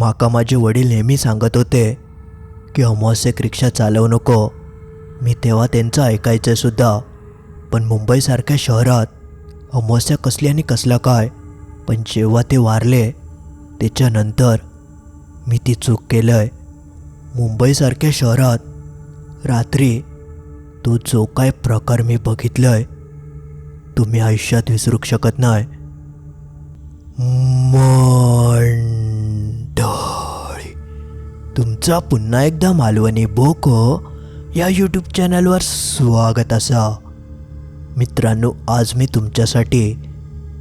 माका माझे वडील नेहमी सांगत होते की अमावस्येक रिक्षा चालवू नको. मी तेव्हा त्यांचं ऐकायचं सुद्धा. पण मुंबईसारख्या शहरात अमावस्या कसली आणि कसला काय? पण जेव्हा ते वारले त्याच्यानंतर मी ती चूक केलं आहे मुंबईसारख्या शहरात रात्री तो जो काय प्रकार मी बघितलं आहे तुम्ही आयुष्यात विसरू शकत नाही. मंडळी तुमचा पुन्हा एकदा मालवणी बोको या यूट्यूब चॅनलवर स्वागत असा. मित्रांनो आज मी तुमच्यासाठी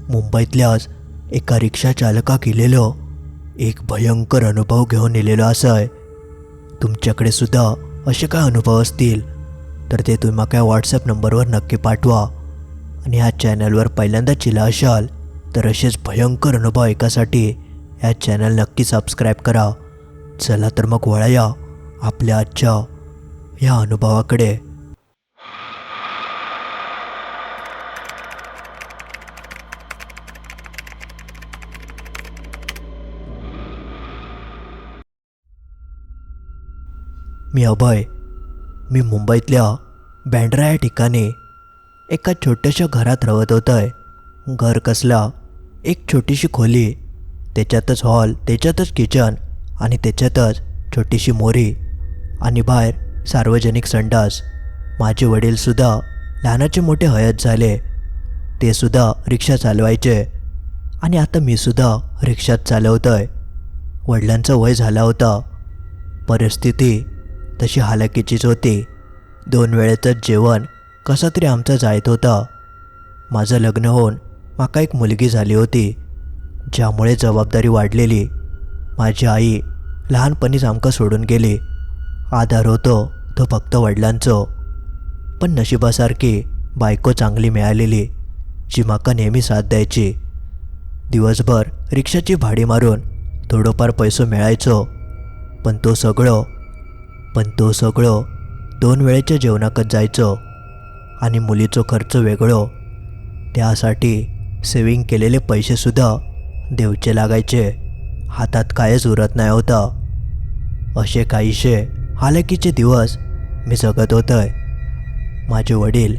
मुंबईतल्याच एका रिक्षा चालका केलेलो एक भयंकर अनुभव घेऊन येलेलो असं आहे तुमच्याकडे सुद्धा असे काय अनुभव असतील तर ते तुम्ही काय व्हॉट्सअप नंबरवर नक्की पाठवा. आणि ह्या चॅनलवर पहिल्यांदा चिला असाल तर असेच भयंकर अनुभव ऐकासाठी ह्या चॅनल नक्की सबस्क्राईब करा. चला तर मग वळूया आपल्या आजच्या या अनुभवाकडे. मी अभय. मी मुंबईतल्या बँड्रा या ठिकाणी एका छोट्याशा घरात रवत होतोय. घर कसला एक छोटीशी खोली. त्याच्यातच हॉल त्याच्यातच किचन आणि त्याच्यातच छोटीशी मोरी आणि बाहेर सार्वजनिक संडास. माझे वडीलसुद्धा लहानाचे मोठे हयात झाले. ते सुद्धा रिक्षा चालवायचे आणि आता मी सुद्धा रिक्षात चालवतोय. वडिलांचं वय झाला होता. परिस्थिती तशी हालाकीचीच होती. दोन वेळेचं जेवण कसं तरी आमचं जायत होता. माझं लग्न होऊन माका एक मुलगी झाली होती. ज्यामुळे जबाबदारी वाढलेली माझी आई लहानपणीच आमका सोडून गेली. आधार होतो तो फक्त वडिलांचो. पण नशिबासारखी बायको चांगली मिळालेली जी माका नेहमी साथ द्यायची. दिवसभर रिक्षाची भाडी मारून थोडंफार पैसो मिळायचो पण तो सगळं पण तो सगळं दोन वेळेच्या जेवणाकच जायचो. आणि मुलीचो खर्च वेगळो. त्यासाठी सेविंग केलेले पैसेसुद्धा देवचे लागायचे. हातात कायच उरत नाही होता. असे काहीशे हालकीचे दिवस मी जगत होतोय. माझे वडील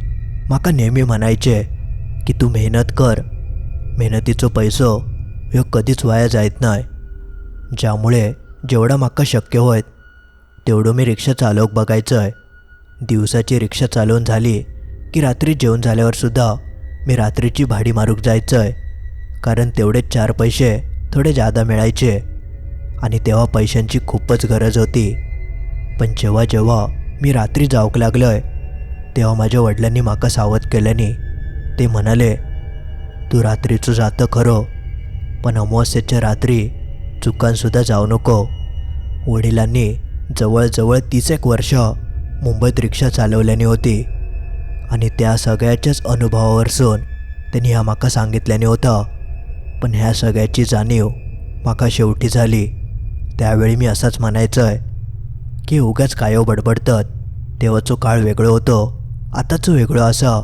माका नेहमी म्हणायचे की तू मेहनत कर. मेहनतीचो पैसो ह्यो कधीच वाया जायत नाही. ज्यामुळे जेवढं माका शक्य होत तेवढं मी रिक्षा चालवक बघायचं आहे दिवसाची रिक्षा चालवून झाली की रात्री जेवण झाल्यावर सुद्धा मी रात्रीची भाडी मारूक जायचं आहे कारण तेवढे चार पैसे थोडे जादा मिळायचे. आणि तेव्हा पैशांची खूपच गरज होती. पण जेव्हा जेव्हा मी रात्री जाऊक लागलो आहे तेव्हा माझ्या वडिलांनी माका सावध केल्याने ते म्हणाले तू रात्रीचं जातं खरं पण अमावस्येच्या रात्री चुकांसुद्धा जाऊ नको. वडिलांनी जवळजवळ तीस एक वर्ष मुंबईत रिक्षा चालवल्याने होती. आणि त्या सगळ्याच्याच अनुभवावरसून त्यांनी ह्या माका सांगितल्याने होता पण ह्या सगळ्याची जाणीव माका शेवटी झाली. त्यावेळी मी असाच म्हणायचं आहे की उगाच कायो बडबडतात. तेव्हाचो काळ वेगळो होतो. आताचं वेगळं असा.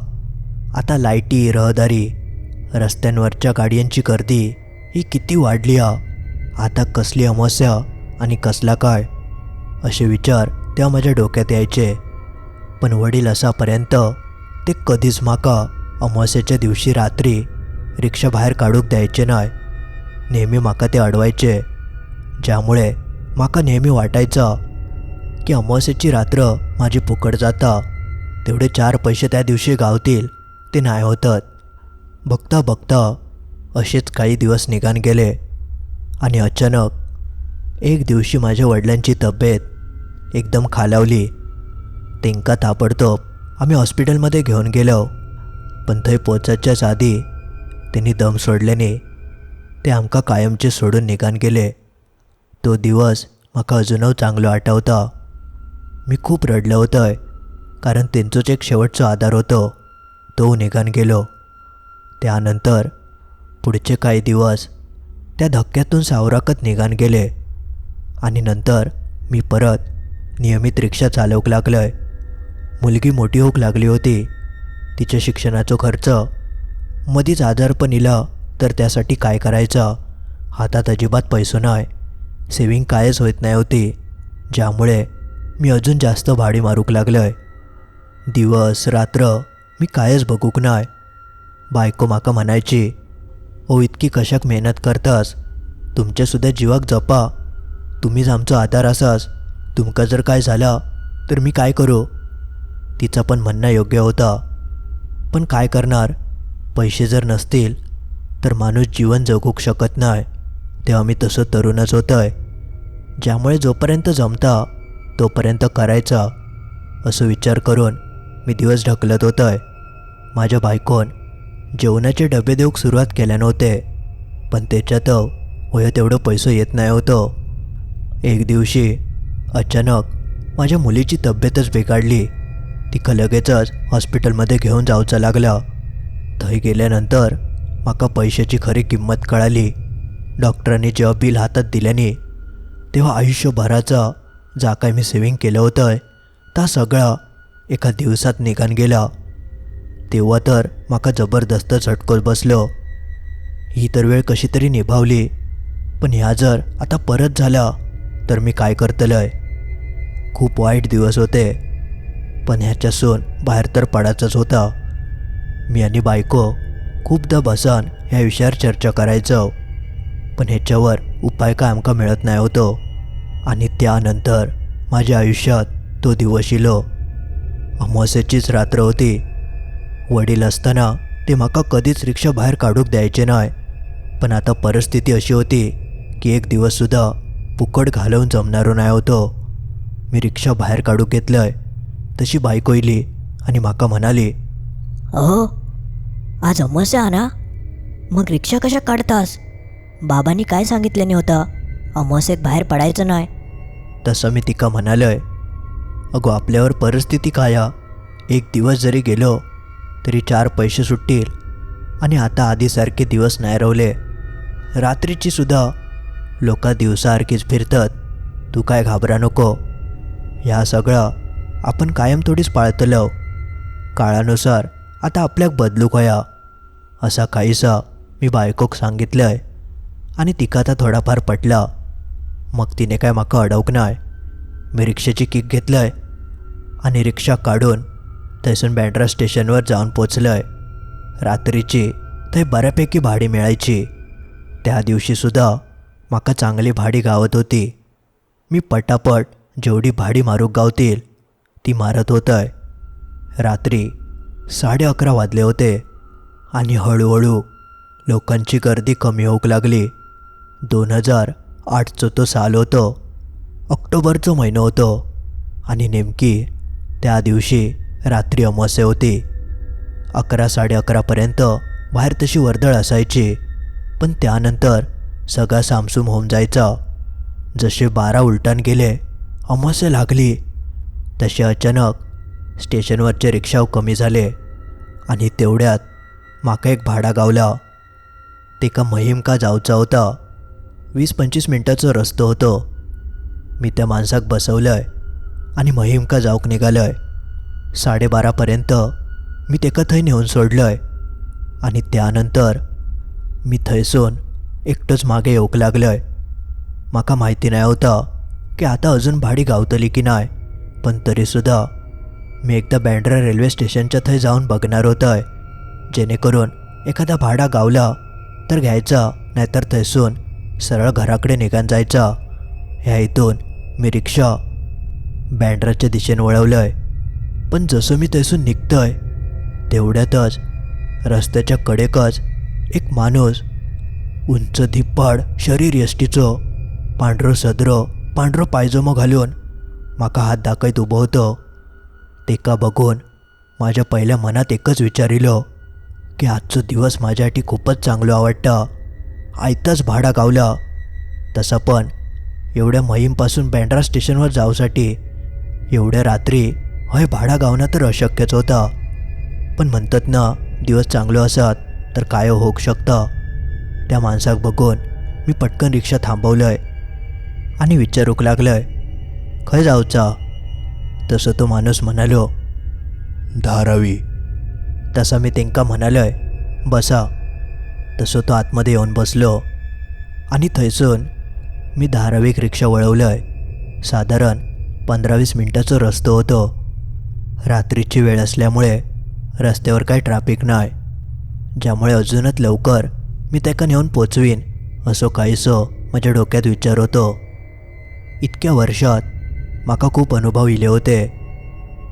आता लाईटी रहदारी रस्त्यांवरच्या गाड्यांची गर्दी ही किती वाढली आ आता कसली अमावस्या आणि कसला काय असे विचार तेव्हा माझ्या डोक्यात यायचे. पण वडील असापर्यंत ते कधीच माका अमावस्याच्या दिवशी रात्री रिक्षा बाहेर काढूक द्यायचे नाय नेहमी माका ते अडवायचे. ज्यामुळे माका नेहमी वाटायचं की अमावस्याची रात्र माझी फुकट जाता. तेवढे चार पैसे त्या दिवशी गावतील ते नाही होतात. बघता बघता असेच काही दिवस निघान गेले आणि अचानक एक दिवशी माझ्या वडिलांची तब्येत एकदम खालावली. तेंका ताबडतोब आम्ही हॉस्पिटलमध्ये घेऊन गेलो. पण थंय पोचायच्याच आधी त्यांनी दम सोडल्याने ते आमका कायमचे सोडून निघान गेले तो दिवस म्हाका अजूनव चांगलो आठवता. मी खूप रडलं होतं कारण त्यांचोच एक शेवटचो आधार होतो. तो निघान गेलो. त्यानंतर पुढचे काही दिवस त्या धक्क्यातून सावराकत निघान गेले. आणि नंतर मी परत नियमित रिक्षा चालवूक लागलोय. मुलगी मोठी होऊक लागली होती. तिच्या शिक्षणाचा खर्च मधीच आजारपण इला तर त्यासाठी काय करायचं? हातात अजिबात पैसो नाही सेविंग कायच होत नाही होती. ज्यामुळे मी अजून जास्त भाडी मारूक लागलंय. दिवस रात्र मी कायच बघूक नाय. बायको माका म्हणायची ओ इतकी कशाक मेहनत करतास? तुमच्यासुद्धा जीवाक जपा. तुम्हीच आमचो आधार असास. तुमका जर काय झालं तर मी काय करू? तिचं पण म्हणणं योग्य होता. पण काय करणार? पैसे जर नसतील तर माणूस जीवन जगू शकत नाही. तेव्हा मी तसं तरुणच होतंय. ज्यामुळे जोपर्यंत जमता तोपर्यंत करायचा असं विचार करून मी दिवस ढकलत होतं आहे माझ्या बायकोन जेवणाचे डबे देऊक सुरुवात केल्या नव्हते पण त्याच्यात वय तेवढं पैसं येत नाही होतं. एक दिवशी अचानक माझ्या मुलीची तब्येतच बिघडली. तिखं लगेचच हॉस्पिटलमध्ये घेऊन जावचं लागलं. थंय गेल्यानंतर माका पैशाची खरी किंमत कळाली. डॉक्टरांनी जेव्हा बिल हातात दिल्याने तेव्हा आयुष्यभराचा जा काय मी सेविंग केलं होतं ता सगळा एका दिवसात निघान गेला. तेव्हा तर माका जबरदस्त झटकोल बसलो. ही तर वेळ कशी तरी निभावली पण ह्या जर आता परत झाला तर मी काय करतलंय? खूप वाईट दिवस होते पण ह्याच्यासून बाहेर तर पडायचाच होता. मी आणि बायको खूपदा बसान ह्या विषयावर चर्चा करायचो. पण ह्याच्यावर उपाय काय आमका मिळत नाही होतो. आणि त्यानंतर माझ्या आयुष्यात तो दिवस इलो. अमावस्याचीच रात्र होती. वडील असताना ते माका कधीच रिक्षा बाहेर काढूक द्यायचे नाही. पण आता परिस्थिती अशी होती की एक दिवससुद्धा फुकट घालवून जमणारो नाही होतो. मी रिक्षा बाहेर काढूक घेतलंय. तशी बायको इली आणि म्हाका म्हणाली अहो आज अमावस्या ना? मग रिक्षा कशा काढतास? बाबांनी काय सांगितल्याने होता? अमावस्येत बाहेर पडायचं नाही. तसं मी तिका म्हणालोय. अगो आपल्यावर परिस्थिती काय एक दिवस जरी गेलो तरी चार पैसे सुटतील. आणि आता आधीसारखे दिवस नाही रवले रात्रीची सुद्धा लोक दिवसासारखीच फिरतात. तू काय घाबरा नको. ह्या सगळं आपण कायम थोडीच पाळतलो. काळानुसार आता आपल्याक बदलूक होया असा काहीसा मी बायकोक सांगितलंय. आणि तिका आता थोडाफार पटला. मग तिने काय माका अडवक नाय? मी रिक्षेची किक घेतलंय. आणि रिक्षा काढून थंयसून बँड्रा स्टेशनवर जाऊन पोचलंय. रात्रीची थंय बऱ्यापैकी भाडी मिळायची. त्या दिवशीसुद्धा माका चांगली भाडी गावत होती. मी पटापट जेवढी भाडी मारूक गावतील ती मारत होतंय. रात्री साडे अकरा वाजले होते आणि हळूहळू लोकांची गर्दी कमी होऊ लागली. दोन हजार आठचं तो साल होतं ऑक्टोबरचं महिनं होतं आणि नेमकी त्या दिवशी रात्री अमावस्या होती. अकरा साडे अकरापर्यंत बाहेर तशी वर्दळ असायची पण त्यानंतर सगळा सामसूम होऊन जायचा. जसे बारा उलटान गेले अमावस्या लागली तसे अचानक स्टेशनवरचे रिक्षाव कमी झाले आणि तेवढ्यात माका एक भाडा गावला. ते का महिम का जावचा होता? वीस पंचवीस मिनटाचं रस्तो होतो. मी त्या माणसाक बसवलंय आणि महिम का जाऊक निघालंय. साडेबारापर्यंत मी तेका थंय नेऊन सोडलंय आणि त्यानंतर मी थंयसून एकटंच मागे येऊक लागलोय. म्हाका माहिती नाही होता की आता अजून भाडी गावतली की नाही पण तरीसुद्धा मी एकदा बँड्रा रेल्वे स्टेशनच्या थंय जाऊन बघणार होतंय. जेणेकरून एखादा भाडा गावला तर घ्यायचा नाहीतर थंयसून सरळ घराकडे निघान जायचा. ह्या इथून मी रिक्षा बँड्राच्या दिशेने वळवलंय. पण जसं मी थंयसून निघतोय तेवढ्यातच रस्त्याच्या कडेकच एक माणूस उंच धिप्पाड शरीर यष्टीचो पांढरो सदरो पांढरो पायजोमो घालून माका हात दाखयत उभं होतो. तेका बघून माझ्या पहिल्या मनात एकच विचारिलं की आजचो दिवस माझ्यासाठी खूपच चांगलो आवडतं आयताच भाडा गावला. तसं पण एवढ्या महिमपासून बँड्रा स्टेशनवर जाऊसाठी एवढ्या रात्री हय भाडा गावणं तर अशक्यच होता. पण म्हणतात ना दिवस चांगलो असत तर काय होऊ शकतं? त्या माणसाक बघून मी पटकन रिक्षा थांबवलंय आणि विचारूक लागलंय खंय जाऊचा? तसं तो माणूस म्हणालो धारावी. तसा मी तेंका म्हणालोय बसा. तसं तो आतमध्ये येऊन बसलो. आणि थंयसून मी धारावीक रिक्षा वळवलंय. साधारण पंधरा वीस मिनटाचं रस्तो होतो. रात्रीची वेळ असल्यामुळे रस्त्यावर काही ट्रॅफिक नाही ज्यामुळे अजूनच लवकर मी त्याका नेऊन पोचवीन असो काहीसो माझ्या डोक्यात विचार होतो. इतक्या वर्षात माका खूप अनुभव इले होते.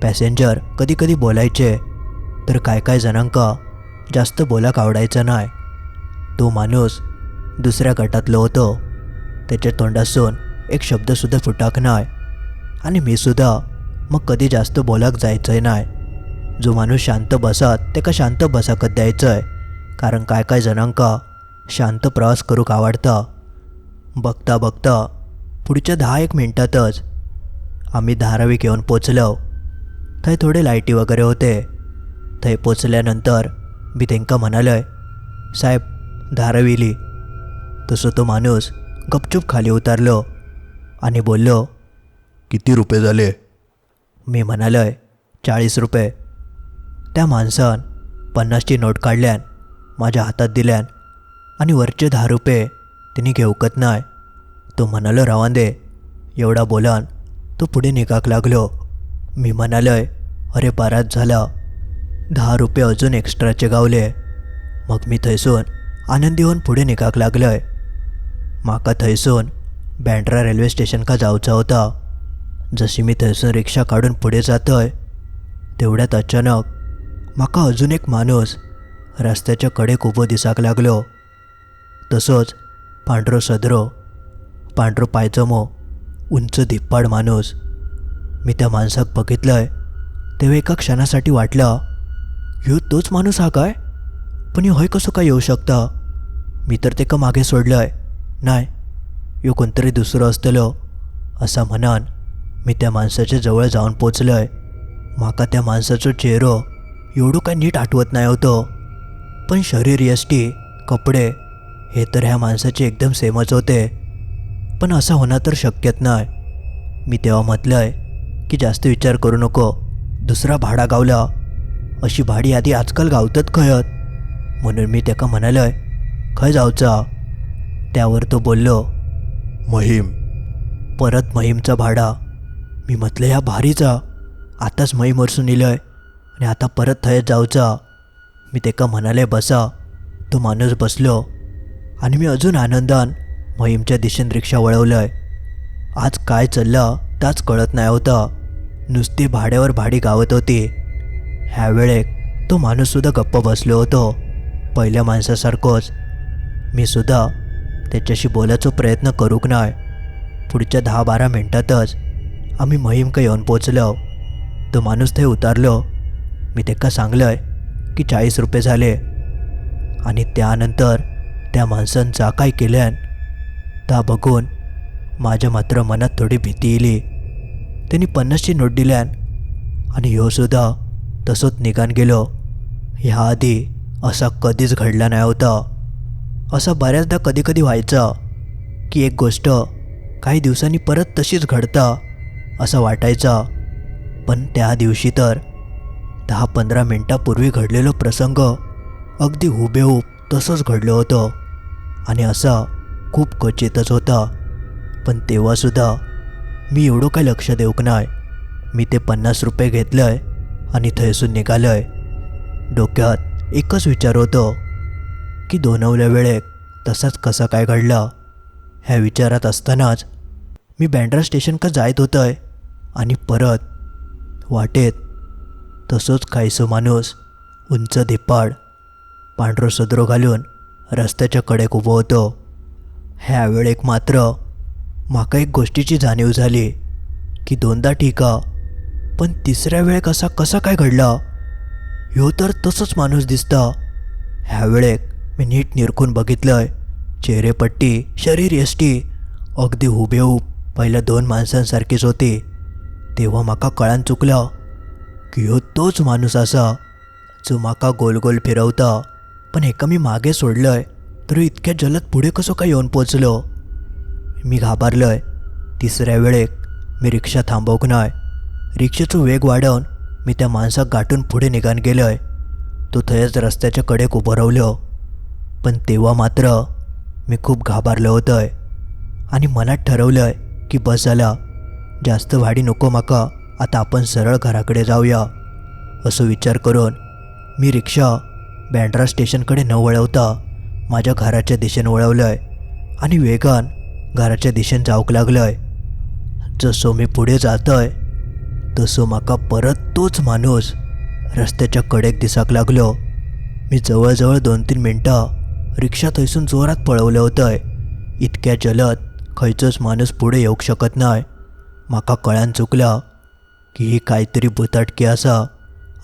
पॅसेंजर कधी कधी बोलायचे तर काय काय जणांका जास्त बोलाक आवडायचं नाही तो माणूस दुसऱ्या गटातलो होतो. त्याच्या तोंडासून एक शब्दसुद्धा फुटाक नाही आणि मीसुद्धा मग कधी जास्त बोलाक जायचंय नाही जो माणूस शांत बसत त्याका शांत बसाकत द्यायचंय. कारण काय काय जणांका शांत प्रवास करूक आवडतं. बघता बघता पुढच्या दहा एक मिनटातच आम्ही धारावीक येऊन पोचलो. थंय थोडे लाईटी वगैरे होते. थंय पोचल्यानंतर मी तेंका म्हणालोय साहेब धाराविली तसं तो माणूस गपचूप खाली उतारलो आणि बोललो किती रुपये झाले? मी म्हणालोय चाळीस रुपये. त्या माणसान पन्नासची नोट काढल्यान माझ्या हातात दिल्यान आणि वरचे दहा रुपये तिने घेवकत नाही तो म्हणालो रावान दे एवढा बोलान तो पुढे निघाक लागलो. मी म्हणालोय अरे बराच झाला. दहा रुपये अजून एक्स्ट्राचे गावले. मग मी थंयसून आनंदी होऊन पुढे निघाक लागलोय. माका थंयसून बँड्रा रेल्वे स्टेशनका जावचा होता. जशी मी थंयसून रिक्षा काढून पुढे जातोय तेवढ्यात अचानक म्हाका अजून एक माणूस रस्त्याच्या कडेक उबो दिसाक लागलो. तसोच पांढरो सदरो पांढरो पायजमो उंच धिप्पाड माणूस. मी त्या माणसाक बघितलंय तेव्हा एका क्षणासाठी वाटलं ह्यो तोच माणूस हा काय? पण होय हय कसो काय येऊ शकता? मी तर तेका मागे सोडलंय. नाही ह्यो कोणतरी दुसरो असतलं असा म्हणान मी त्या माणसाच्या जवळ जाऊन पोचलोय. म्हाका त्या माणसाचो चेहरो एवढं काय नीट आठवत नाही होतं. पण शरीर यष्टी कपडे हे तर ह्या माणसाचे एकदम सेमच होते. पण असं होणं तर शक्यत नाही. मी तेव्हा म्हटलंय की जास्त विचार करू नको. दुसरा भाडा गावला. अशी भाडी आधी आजकाल गावतात खयत म्हणून मी त्याका म्हणालोय खय जावचा त्यावर तो बोललो महिम. परत महिमचा भाडा. मी म्हटलं ह्या भारीचा. आताच महिम वरसून इलंय आणि आता परत थयत जाऊचा. मी तेका म्हणाले बसा. तो माणूस बसलो. आणि मी अजून आनंदान महिमच्या दिशेन रिक्षा वळवलं आहे आज काय चाललं त्याच कळत नाही होतं. नुसती भाड्यावर भाडी गावत होती. ह्या वेळेक तो माणूससुद्धा गप्प बसलो होतो पहिल्या माणसासारखोच. मी सुद्धा त्याच्याशी बोलायचा प्रयत्न करूक नाही. पुढच्या दहा बारा मिनटातच आम्ही महिमका येऊन पोचलो. तो माणूस थंय उतारलो. मी तेका सांगलंय की चाळीस रुपये झाले. आणि त्यानंतर त्या माणसानं जा काय केल्यान ता बघून माझ्या मात्र मनात थोडी भीती येली. त्यांनी पन्नासची नोट दिल्यान आणि ह्यो सुद्धा तसोच निघान गेलो. ह्या आधी असा कधीच घडला नाही होता. असं बऱ्याचदा कधी कधी व्हायचं की एक गोष्ट काही दिवसांनी परत तशीच घडता असं वाटायचं. पण त्या दिवशी तर दहा पंधरा मिनटापूर्वी घडलेलो प्रसंग अगदी हुबेहूब तसंच घडलं होतं. आणि असा खूप क्वचितच होता. पण तेव्हासुद्धा मी एवढं काय लक्ष देऊक नाही. मी ते पन्नास रुपये घेतलं आहे आणि थंयसून आहे डोक्यात एकच विचार होतो की दोनवल्या वेळेक तसाच कसा काय घडला? ह्या विचारात असतानाच मी बँड्रा स्टेशन का जायत होतं आहे आणि परत वाटेत तसोच काहीसो माणूस उंच धिप्पाड पांढरो सदरो घालून रस्त्याच्या कडेक उभं होतो. ह्या वेळेक मात्र म्हाका एक गोष्टीची जाणीव झाली की दोनदा ठीक पण तिसऱ्या वेळेक असा कसा काय घडला? ह्यो तर तसंच माणूस दिसता. ह्या वेळेक मी नीट निरखून बघितलंय चेहरेपट्टी शरीर यष्टी अगदी हुबेहूब पहिल्या दोन माणसांसारखीच होती. तेव्हा म्हाका कळान चुकलं की ह्यो तोच माणूस असा जो म्हाका गोल गोल फिरवता पण एका मी मागे सोडलंय. तर इतक्या जलद पुढे कसं काय येऊन पोचलो? मी घाबरलोय. तिसऱ्या वेळेक मी रिक्षा थांबवक नाय रिक्षेचो वेग वाढवून मी त्या माणसाक गाठून पुढे निघान गेलोय. तो थंयच रस्त्याच्या कडेक उभं रावलो. पण तेव्हा मात्र मी खूप घाबरलो होतोय. आणि मनात ठरवलंय की बस झाला. जास्त भाडी नको माका. आता आपण सरळ घराकडे जाऊया. असं विचार करून मी रिक्षा बँड्रा स्टेशनकडे न वळवता माझ्या घराच्या दिशेने वळवलंय आणि वेगान घराच्या दिशेने जाऊक लागलंय. जसो मी पुढे जातोय तसो माका परत तोच माणूस रस्त्याच्या कडेक दिसाक लागलो. मी जवळजवळ दोन तीन मिनटं रिक्षा थंयसून जोरात पळवलं होतंय. इतक्या जलद खंयचोच माणूस पुढे येऊक शकत नाय. म्हाका कळ्यान चुकला की ही काहीतरी भुताटकी आसा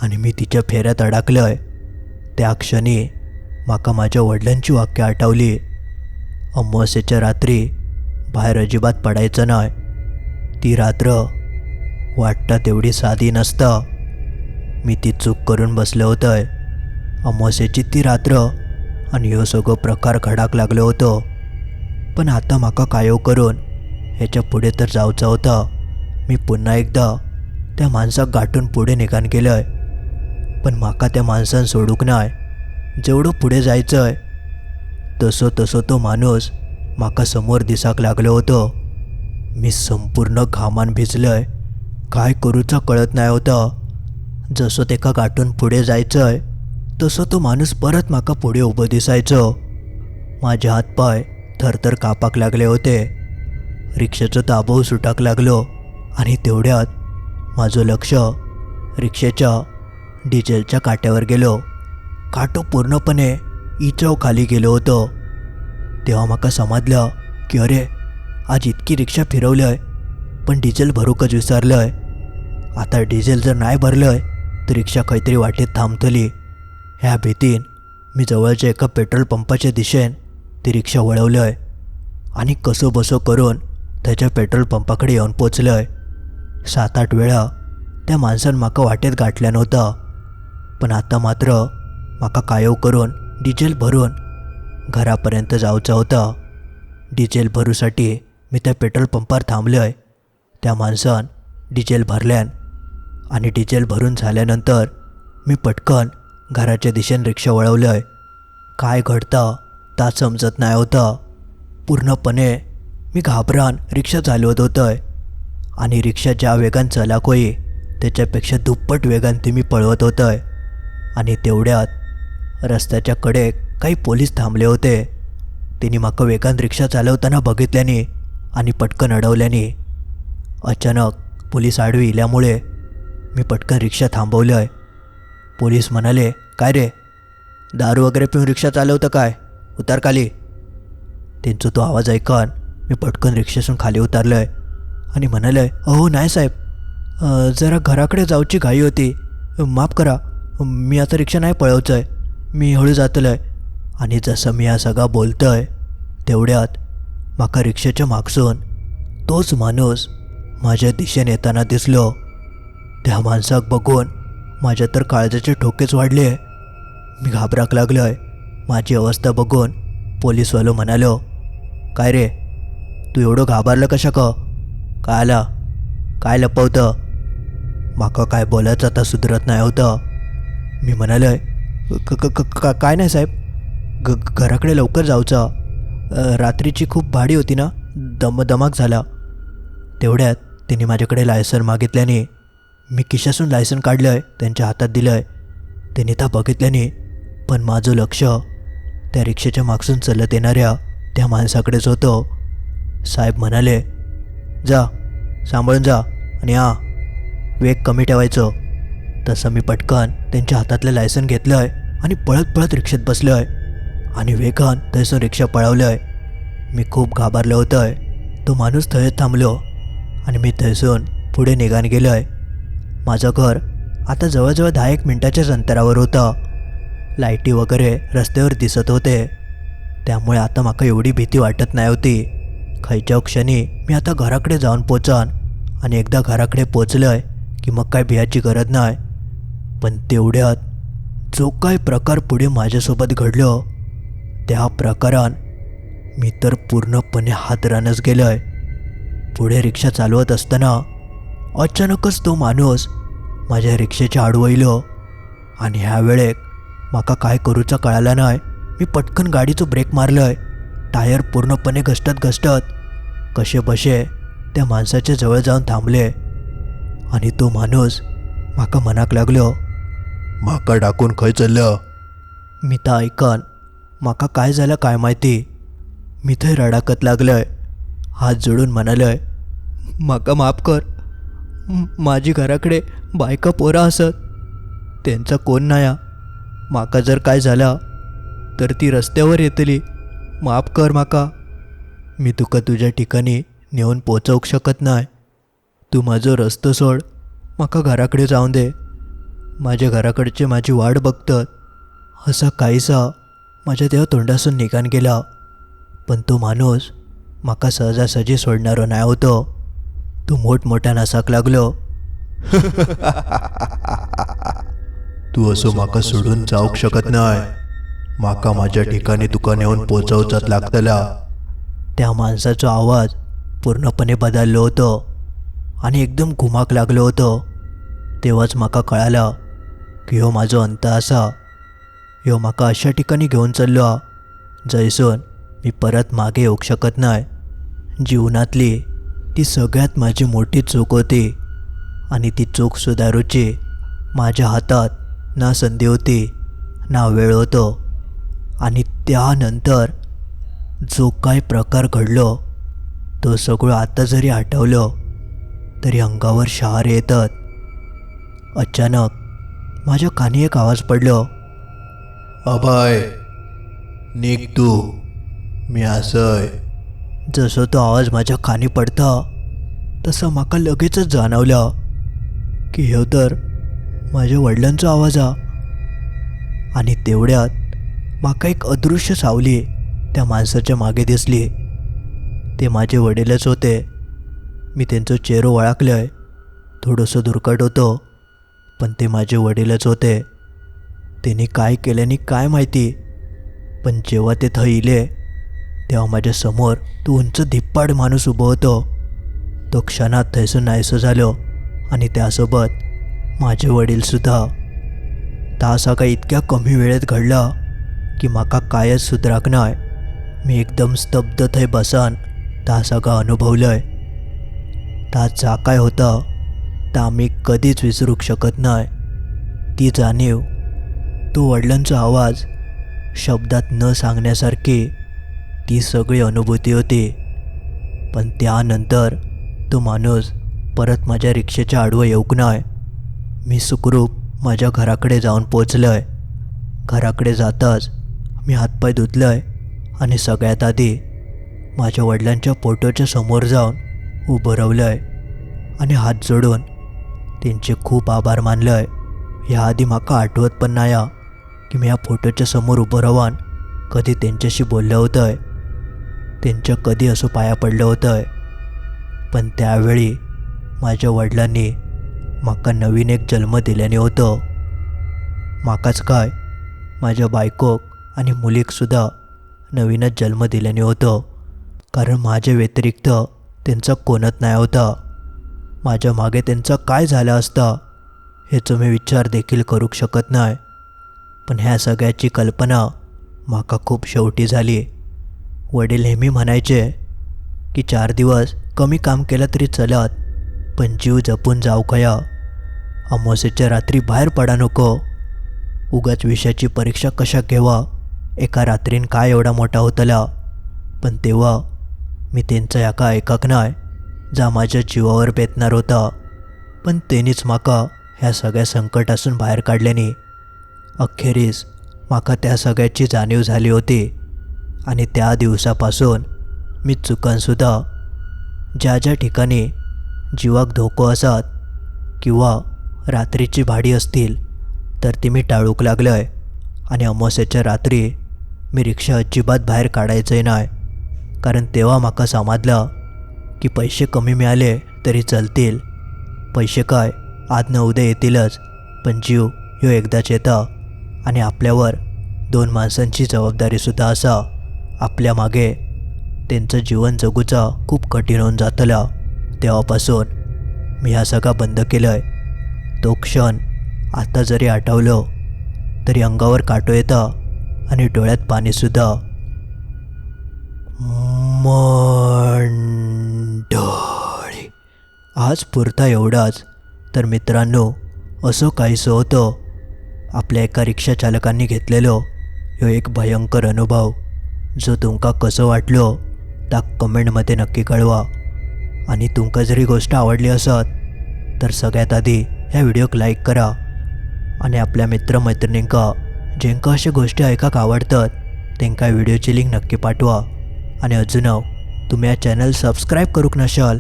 आणि मी तिच्या फेऱ्यात अडकलंय. त्या क्षणी म्हाका माझ्या वडिलांची वाक्य आठवली. अमावस्येच्या रात्री बाहेर अजिबात पडायचं नाय ती रात्र वाटतं तेवढी साधी नसतं. मी ती चूक करून बसलं होतंय. अमावस्येची ती रात्र आणि ह्यो सगळो प्रकार घडाक लागलो होतो. पण आता म्हाका कायो करून ह्याच्या पुढे तर जावचा होता. मी पुन्हा एकदा त्या माणसाक गाठून पुढे निघान केलंय. पण म्हाका त्या माणसान सोडूक नाय. जेवढं पुढे जायचंय तसो तसो तो माणूस म्हाका समोर दिसाक लागलो होतो. मी संपूर्ण घामान भिजलंय काय करूचा कळत नाही होतं. जसं तेका गाठून पुढे जायचंय तसं तो माणूस परत माका पुढे उभं दिसायचो. माझे हातपाय थरथर कापाक लागले होते. रिक्षेचं ताबो सुटाक लागलो आणि तेवढ्यात माझं लक्ष रिक्षेच्या डिझेलच्या काट्यावर गेलो. काटो पूर्णपणे इचव खाली गेलो होतो. तेव्हा म्हाका समजलं की अरे आज इतकी रिक्षा फिरवलंय पण डिझेल भरूकच विसरलंय. आता डिझेल जर नाही भरलंय तर रिक्षा काहीतरी वाटेत थांबतली. ह्या भीतीन मी जवळच्या एका पेट्रोल पंपाच्या दिशेन ती रिक्षा वळवलंय आणि कसो बसो करून त्याच्या पेट्रोल पंपाकडे येऊन पोचलंय. सात आठ वेळा त्या माणसान म्हाका वाटेत गाठल्या नव्हता. पण आता मात्र म्हाका कायव करून डिझेल भरून घरापर्यंत जावचं होता. डिझेल भरूसाठी मी त्या पेट्रोल पंपार थांबलोय. त्या माणसान डिझेल भरल्यान आणि डिझेल भरून झाल्यानंतर मी पटकन घराच्या दिशेने रिक्षा वळवलंय. काय घडतं ता समजत नाही होतं. पूर्णपणे मी घाबरान रिक्षा चालवत होतोय. आणि रिक्षा ज्या वेगान चलाक होई त्याच्यापेक्षा दुप्पट वेगान ती मी पळवत होतोय. आणि तेवढ्यात रस्त्याच्या कडे काही पोलीस थांबले होते. तिने माका वेगान रिक्षा चालवताना बघितल्याने आणि पटकन अडवल्याने अचानक पोलीस आडवी इल्यामुळे मी पटकन रिक्षा थांबवलंय. पोलीस म्हणाले काय रे? दारू वगैरे पिऊन रिक्षा चालवतं काय? उतार खाली. त्यांचा तो आवाज ऐकून मी पटकन रिक्षासून खाली उतारलोय आणि म्हणालंय अहो नाही साहेब. जरा घराकडे जाऊची घाई होती. माफ करा. मी आता रिक्षा नाही पळवचंय मी हळू जातलोय. आणि जसं मी हा सगळा बोलतोय तेवढ्यात माका रिक्षेच्या मागसून तोच माणूस माझ्या दिशेने येताना दिसलो. त्या माणसाक बघून माझ्या तर काळजाचे ठोकेच वाढले. मी घाबराक लागलोय. माझी अवस्था बघून पोलीसवालो म्हणालो काय रे? तू एवढं घाबरलं कशा क? काय आला काय लपवतं? माका काय बोलायचं आता सुधरत नाही होतं. मी म्हणालोय क क क- का- काय नाही साहेब. ग घराकडे लवकर जाऊचा. रात्रीची खूप भाडी होती ना. दम दमाक झाला. तेवढ्यात त्यांनी माझ्याकडे लायसन मागितल्याने मी किशासून लायसन काढलं आहे त्यांच्या हातात दिलं आहे त्यांनी त्या बघितल्याने पण माझं लक्ष त्या रिक्षेच्या मागसून चलत येणाऱ्या त्या माणसाकडेच होतं. साहेब म्हणाले जा सांभाळून जा आणि हा वेग कमी ठेवायचं. तसं मी पटकन त्यांच्या हातातलं लायसन घेतलं आहे आणि पळत पळत रिक्षेत बसलो आहे आणि वेगान थंयसून रिक्षा पळवलं आहे मी खूप घाबरलो होतो आहे तो माणूस थंयच थांबलो. आणि मी थंयसून पुढे निघान गेलो आहे माझं घर आता जवळजवळ दहा एक मिनटाच्याच अंतरावर होतं. लाईटी वगैरे रस्त्यावर दिसत होते. त्यामुळे आता माका एवढी भीती वाटत नाही होती. खयच्या क्षणी मी आता घराकडे जाऊन पोचान आणि एकदा घराकडे पोचलं आहे की मग काय भियाची गरज नाही. पण तेवढ्यात जो काय प्रकार पुढे माझ्यासोबत घडलं त्या प्रकारान मी तर पूर्णपणे हादरानच गेलोय. पुढे रिक्षा चालवत असताना अचानकच तो माणूस माझ्या रिक्षेच्या आडवयलो आणि ह्या वेळेक म्हाका काय करूचं कळालं नाही मी पटकन गाडीचो ब्रेक मारलोय. टायर पूर्णपणे घसटत घसटत कसे बशे त्या माणसाच्या जवळ जाऊन थांबले आणि तो माणूस म्हाका मनाक लागलो म्हाका डाकून खंय चल्ल्या? मी तर ऐकन. म्हाका काय झालं काय माहिती? मी थंय रडाकत लागलंय. हात जोडून म्हणालय म्हाका माफ कर. माझी घराकडे बायका पोरं असत. त्यांचा कोण नाया? म्हाका जर काय झाला तर ती रस्त्यावर येतली. माफ कर म्हाका. मी तुका तुझ्या ठिकाणी नेऊन पोचवूक शकत नाय. तू माझो रस्तो सोड. म्हाका घराकडे जाऊन दे. माझ्या घराकडचे माझी वाट बघतात. असा काहीसा माझ्या त्या तोंडासून निघान गेला. पण तो माणूस म्हाका सहजासहजी सोडणारो नाही होतो. तू मोठमोठ्या नसाक लागलो. तू असं म्हाका सोडून जावंक शकत नाय म्हाका माझ्या ठिकाणी तुका नेऊन पोचवचाच लागतला. त्या माणसाचा आवाज पूर्णपणे बदललो होतो आणि एकदम घुमाक लागलो होतो. तेव्हाच म्हाका कळालं की ह्यो माझो अंत असा ह्यो म्हाका अशा ठिकाणी घेऊन चल्लो हा, जंयसून मी परत मागे येवंक शकत नाय. जीवनातली ती सगळ्यात माझी मोठी चूक होती आणि ती चूक सुधारूची माझ्या हातात ना संधी होती ना वेळ होतो. आणि त्यानंतर जो काय प्रकार घडलो तो सगळं आता जरी आठवलं तरी अंगावर शहारे येतात. अचानक माझ्या कानी एक आवाज पडलो. अभय निघ तू. मी असय. जसं तो आवाज माझ्या कानी पडता तसं म्हाका लगेचच जाणवलं. की ह्यो तर माझ्या वडिलांचो आवाज हा. आणि तेवढ्यात म्हाका एक अदृश्य सावली त्या माणसाच्या मागे दिसली. ते माझे वडीलच होते. मी त्यांचो चेहरो वळखलोय. थोडंसं दुर्कट होतो. पण ते माझे वडीलच होते. त्यांनी काय केल्याने काय माहिती. पण जेव्हा ते थंय इले तेव्हा माझ्यासमोर तो उंच धिप्पाड माणूस उभं होतो. तो क्षणात थैसून नाहीसं झालो आणि त्यासोबत माझे वडीलसुद्धा तासा काही इतक्या कमी वेळेत घडला की माका कायच सुधराक नाय. मी एकदम स्तब्ध थंय बसान तासा का अनुभवलंय. ता जा काय होता ता आम्ही कधीच विसरू शकत नाय ती जाणीव तो वडिलांचा आवाज शब्दात न सांगण्यासारखी ती सगळी अनुभूती होती. पण त्यानंतर तो माणूस परत माझ्या रिक्षेच्या आडवं येऊक नाय मी सुखरूप माझ्या घराकडे जाऊन पोचलंय घराकडे जाताच मी हातपाय धुतलोय आणि सगळ्यात आधी माझ्या वडिलांच्या फोटोच्या समोर जाऊन उभं रवलंय आणि हात जोडून त्यांचे खूप आभार मानले ह्या आधी म्हाका आठवत पण नाही की मी ह्या फोटोच्या समोर उभं राहून कधी त्यांच्याशी बोललं होतं त्यांच्या कधी असं पाया पडलं होतं पण त्यावेळी माझ्या वडिलांनी माका नवीन एक जन्म दिल्याने होतं. माकाच काय माझ्या बायकोक आणि मुलीकसुद्धा नवीनच जन्म दिल्याने होतं. कारण माझ्या व्यतिरिक्त त्यांचा कोणत नाही होता. माझ्या मागे त्यांचा काय झालं असता ह्याचं मी विचार देखील करू शकत नाही. पण ह्या सगळ्याची कल्पना म्हाका खूप शेवटी झाली. वडील नेहमी म्हणायचे की चार दिवस कमी काम केलं तरी चलत पण जीव जपून जाऊ कया. अमावस्येच्या रात्री बाहेर पडा नको. उगाच विषयाची परीक्षा कशा घेवा? एका रात्रीन काय एवढा मोठा होतला? पण तेव्हा मी त्यांचा एका ऐकक नाय जा माझ्या जीवावर बेतणार होता. पण तेनीच म्हाका ह्या सगळ्या संकटासून बाहेर काढल्याने अखेरीस म्हाका त्या सगळ्याची जाणीव झाली होती. आणि त्या दिवसापासून मी चुकांसुद्धा ज्या ज्या ठिकाणी जीवाक धोको असत किंवा रात्रीची भाडी असतील तर ती मी टाळूक लागलोय. आणि अमावस्याच्या रात्री मी रिक्षा अजिबात बाहेर काढायचंय नाही कारण तेव्हा म्हाका समजलं की पैसे कमी मिळाले तरी चलतील. पैसे काय? आज न उद्या येतीलच. पण जीव ह्यो एकदाच येता. आणि आपल्यावर दोन माणसांची जबाबदारीसुद्धा असा. आपल्या मागे त्यांचं जीवन जगूचा खूप कठीण होऊन जातला. तेव्हापासून मी हा सगळा बंद केलं आहे तो क्षण आता जरी आठवलं तरी अंगावर काटो येता आणि डोळ्यात पाणीसुद्धा. मंडळी आज पुरता एवढाच तर मित्रांनो असं काहीसं होतं. आपल्या एका रिक्षा चालकांनी घेतलेलो ह्यो एक भयंकर अनुभव जो तुमका कसं वाटलो ता कमेंटमध्ये नक्की कळवा. आणि तुमका जरी गोष्ट आवडली असत तर सगळ्यात आधी ह्या व्हिडिओक लाईक करा. आणि आपल्या मित्रमैत्रिणींका जेंका अशा गोष्टी ऐकाक आवडतात त्यांका व्हिडिओची लिंक नक्की पाठवा. आणि अजून तुम्ही या चॅनल सबस्क्राईब करूक नशाल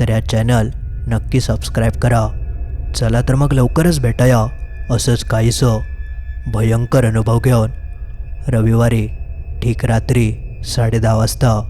तर या चॅनल नक्की सबस्क्राईब करा. चला तर मग लवकरच भेटाया असंच काहीसं भयंकर अनुभव घेऊन. रविवारी ठीक रात्री साडे दहा वाजता